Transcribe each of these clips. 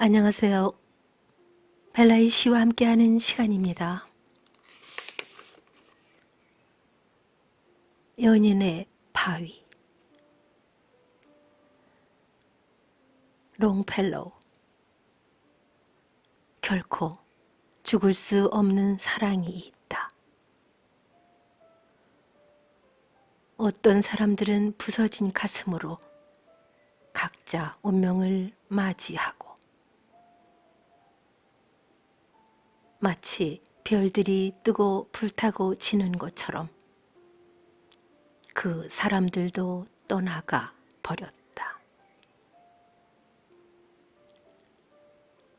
안녕하세요. 벨라이 씨와 함께하는 시간입니다. 연인의 바위 롱펠로우 결코 죽을 수 없는 사랑이 있다. 어떤 사람들은 부서진 가슴으로 각자 운명을 맞이하고 마치 별들이 뜨고 불타고 지는 것처럼 그 사람들도 떠나가 버렸다.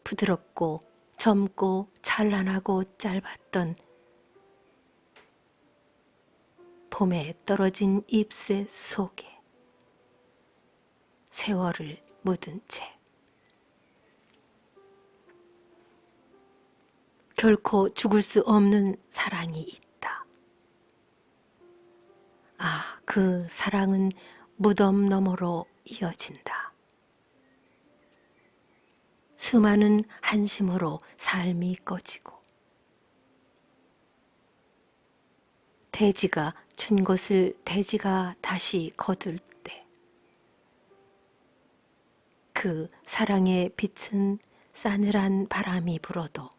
부드럽고 젊고 찬란하고 짧았던 봄에 떨어진 잎새 속에 세월을 묻은 채 결코 죽을 수 없는 사랑이 있다. 아, 그 사랑은 무덤 너머로 이어진다. 수많은 한심으로 삶이 꺼지고 돼지가 준 것을 돼지가 다시 거둘 때 그 사랑의 빛은 싸늘한 바람이 불어도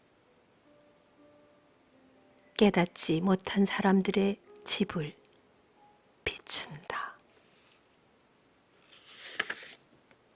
깨닫지 못한 사람들의 집을